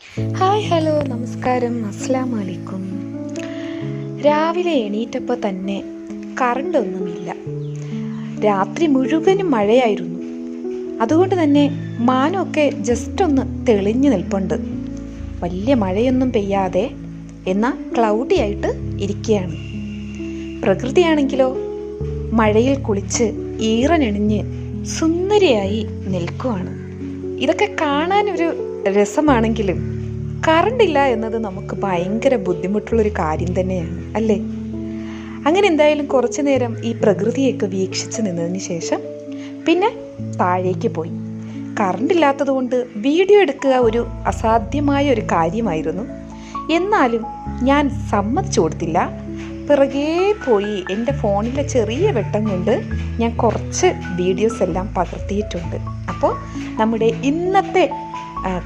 Hi hello നമസ്കാരം. അസ്സാം വലൈക്കും രാവിലെ എണീറ്റപ്പോൾ തന്നെ കറണ്ട് ഒന്നുമില്ല രാത്രി മുഴുവനും മഴയായിരുന്നു. അതുകൊണ്ട് തന്നെ മാനമൊക്കെ ജസ്റ്റ് ഒന്ന് തെളിഞ്ഞു നിൽപ്പുണ്ട്. വലിയ മഴയൊന്നും പെയ്യാതെ എന്നാൽ ക്ലൗഡി ആയിട്ട് ഇരിക്കുകയാണ്. പ്രകൃതിയാണെങ്കിലോ മഴയിൽ കുളിച്ച് ഈറനണിഞ്ഞ് സുന്ദരിയായി നിൽക്കുവാണ്. ഇതൊക്കെ കാണാനൊരു രസമാണെങ്കിലും കറണ്ട് ഇല്ല എന്നത് നമുക്ക് ഭയങ്കര ബുദ്ധിമുട്ടുള്ളൊരു കാര്യം തന്നെയാണ് അല്ലേ? അങ്ങനെ എന്തായാലും കുറച്ചു നേരം ഈ പ്രകൃതിയൊക്കെ വീക്ഷിച്ച് നിന്നതിന് ശേഷം പിന്നെ താഴേക്ക് പോയി. കറണ്ട് ഇല്ലാത്തത് കൊണ്ട് വീഡിയോ എടുക്കുക ഒരു അസാധ്യമായ ഒരു കാര്യമായിരുന്നു. എന്നാലും ഞാൻ സമ്മതിച്ചു കൊടുത്തില്ല. പിറകേ പോയി എന്റെ ഫോണിലെ ചെറിയ വെട്ടം കൊണ്ട് ഞാൻ കുറച്ച് വീഡിയോസ് എല്ലാം പകർത്തിയിട്ടുണ്ട്. അപ്പോൾ നമ്മുടെ ഇന്നത്തെ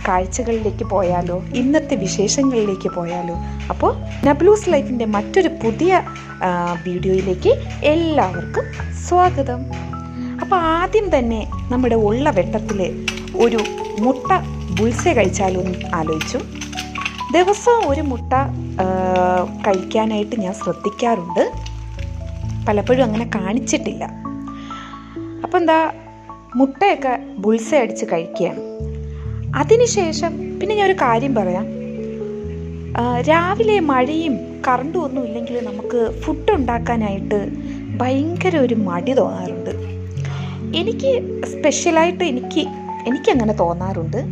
കാഴ്ചകളിലേക്ക് പോയാലോ ഇന്നത്തെ വിശേഷങ്ങളിലേക്ക് പോയാലോ. അപ്പോൾ നബ്ലൂസ് ലൈഫിന്റെ മറ്റൊരു പുതിയ വീഡിയോയിലേക്ക് എല്ലാവർക്കും സ്വാഗതം. അപ്പോൾ ആദ്യം തന്നെ നമ്മുടെ ഉള്ള വെട്ടത്തിൽ ഒരു മുട്ട ബുൾസ കഴിച്ചാലോ എന്ന് ആലോചിച്ചു. ദിവസവും ഒരു മുട്ട കഴിക്കാനായിട്ട് ഞാൻ ശ്രദ്ധിക്കാറുണ്ട്. പലപ്പോഴും അങ്ങനെ കാണിച്ചിട്ടില്ല. അപ്പം എന്താ മുട്ടയൊക്കെ ബുൾസ അടിച്ച് കഴിക്കുകയാണ്. അതിനുശേഷം പിന്നെ ഞാൻ ഒരു കാര്യം പറയാം. രാവിലെ മഴയും കറണ്ടും ഒന്നും ഇല്ലെങ്കിൽ നമുക്ക് ഫുഡ് ഉണ്ടാക്കാനായിട്ട് ഭയങ്കര ഒരു മടി തോന്നാറുണ്ട്. എനിക്ക് സ്പെഷ്യലായിട്ട് എനിക്ക് എനിക്കങ്ങനെ തോന്നാറുണ്ട്.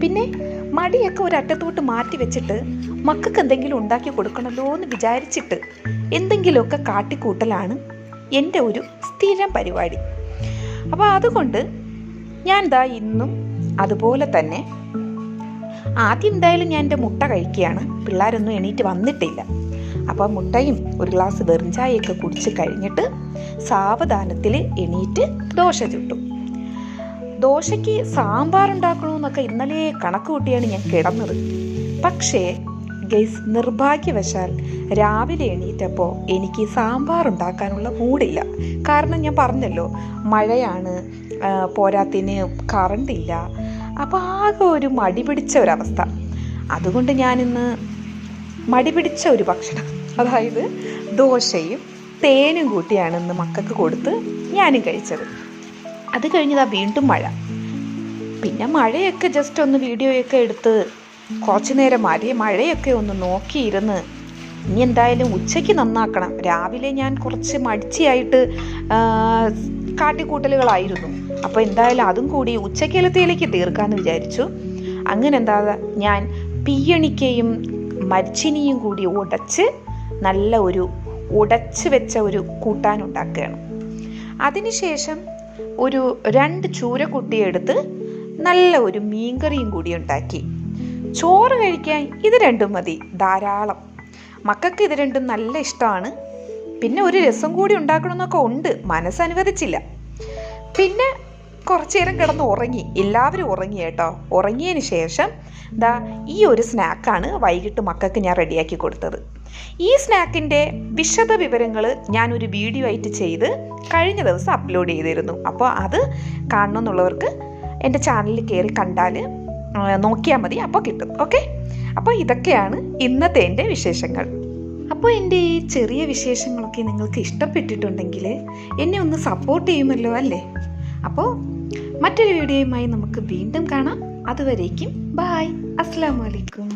പിന്നെ മടിയൊക്കെ ഒരു അറ്റത്തോട്ട് മാറ്റി വെച്ചിട്ട് മക്കൾക്ക് എന്തെങ്കിലും ഉണ്ടാക്കി കൊടുക്കണമല്ലോ എന്ന് വിചാരിച്ചിട്ട് എന്തെങ്കിലുമൊക്കെ കാട്ടിക്കൂട്ടലാണ് എന്റെ ഒരു സ്ഥിരം പരിപാടി. അപ്പോൾ അതുകൊണ്ട് ഞാൻ ദാ ഇന്നും അതുപോലെ തന്നെ ആദ്യം എന്തായാലും ഞാൻ എന്റെ മുട്ട കഴിക്കുകയാണ്. പിള്ളേരൊന്നും എണീറ്റ് വന്നിട്ടില്ല. അപ്പോൾ മുട്ടയും ഒരു ഗ്ലാസ് വെറും ചായയൊക്കെ കുടിച്ച് കഴിഞ്ഞിട്ട് സാവധാനത്തിൽ എണീറ്റ് ദോശ ചുട്ടു. ദോശയ്ക്ക് സാമ്പാർ ഉണ്ടാക്കണമെന്നൊക്കെ ഇന്നലെ കണക്ക് കൂട്ടിയാണ് ഞാൻ കിടന്നത്. പക്ഷേ ഗൈസ് നിർഭാഗ്യവശാൽ രാവിലെ എണീറ്റപ്പോൾ എനിക്ക് സാമ്പാർ ഉണ്ടാക്കാനുള്ള മൂടില്ല. കാരണം ഞാൻ പറഞ്ഞല്ലോ മഴയാണ് പോരാത്തിന് കറണ്ട് ഇല്ല അപ്പോൾ ആകെ ഒരു മടി പിടിച്ച ഒരവസ്ഥ. അതുകൊണ്ട് ഞാനിന്ന് മടി പിടിച്ച ഒരു ഭക്ഷണം. അതായത് ദോശയും തേനും കൂട്ടിയാണ് ഇന്ന് മക്കൾക്ക് കൊടുത്ത് ഞാനും കഴിച്ചത്. അത് കഴിഞ്ഞതാ വീണ്ടും മഴ. പിന്നെ മഴയൊക്കെ ജസ്റ്റ് ഒന്ന് വീഡിയോയൊക്കെ എടുത്ത് കുറച്ച് നേരം മഴ മഴയൊക്കെ ഒന്ന് നോക്കിയിരുന്ന് ഇനി എന്തായാലും ഉച്ചയ്ക്ക് നന്നാക്കണം. രാവിലെ ഞാൻ കുറച്ച് മടിച്ചിയായിട്ട് കാട്ടിക്കൂട്ടലുകളായിരുന്നു. അപ്പോൾ എന്തായാലും അതും കൂടി ഉച്ചക്കേലത്തേലേക്ക് തീർക്കാമെന്ന് വിചാരിച്ചു. അങ്ങനെ എന്താ ഞാൻ പിയണിക്കയും മരിച്ചിനിയും കൂടി ഉടച്ച് നല്ല ഒരു ഉടച്ച് വെച്ച ഒരു കൂട്ടാൻ ഉണ്ടാക്കുകയാണ്. അതിനുശേഷം ഒരു രണ്ട് ചൂരക്കുട്ടി എടുത്ത് നല്ല ഒരു മീൻകറിയും കൂടി ഉണ്ടാക്കി. ചോറ് കഴിക്കാൻ ഇത് രണ്ടും മതി ധാരാളം. മക്കൾക്ക് ഇത് രണ്ടും നല്ല ഇഷ്ടമാണ്. പിന്നെ ഒരു രസം കൂടി ഉണ്ടാക്കണമെന്നൊക്കെ ഉണ്ട്. മനസ്സനുവദിച്ചില്ല. പിന്നെ കുറച്ചു നേരം കിടന്ന് ഉറങ്ങി. എല്ലാവരും ഉറങ്ങി കേട്ടോ. ഉറങ്ങിയതിന് ശേഷം ദാ ഈ ഒരു സ്നാക്കാണ് വൈകിട്ട് മക്കൾക്ക് ഞാൻ റെഡിയാക്കി കൊടുത്തത്. ഈ സ്നാക്കിന്റെ വിശദ വിവരങ്ങൾ ഞാനൊരു വീഡിയോ ആയിട്ട് ചെയ്ത് കഴിഞ്ഞ ദിവസം അപ്ലോഡ് ചെയ്തിരുന്നു. അപ്പോൾ അത് കാണണമെന്നുള്ളവർക്ക് എന്റെ ചാനലിൽ കയറി കണ്ടാൽ നോക്കിയാൽ മതി. അപ്പോൾ കിട്ടും. ഓക്കെ? അപ്പോൾ ഇതൊക്കെയാണ് ഇന്നത്തെ എന്റെ വിശേഷങ്ങൾ. അപ്പോൾ എന്റെ ഈ ചെറിയ വിശേഷങ്ങളൊക്കെ നിങ്ങൾക്ക് ഇഷ്ടപ്പെട്ടിട്ടുണ്ടെങ്കിൽ എന്നെ ഒന്ന് സപ്പോർട്ട് ചെയ്യുമല്ലോ അല്ലേ? അപ്പോൾ മറ്റൊരു വീഡിയോയുമായി നമുക്ക് വീണ്ടും കാണാം. അതുവരേക്കും ബായ് അസ്സാം വലൈക്കും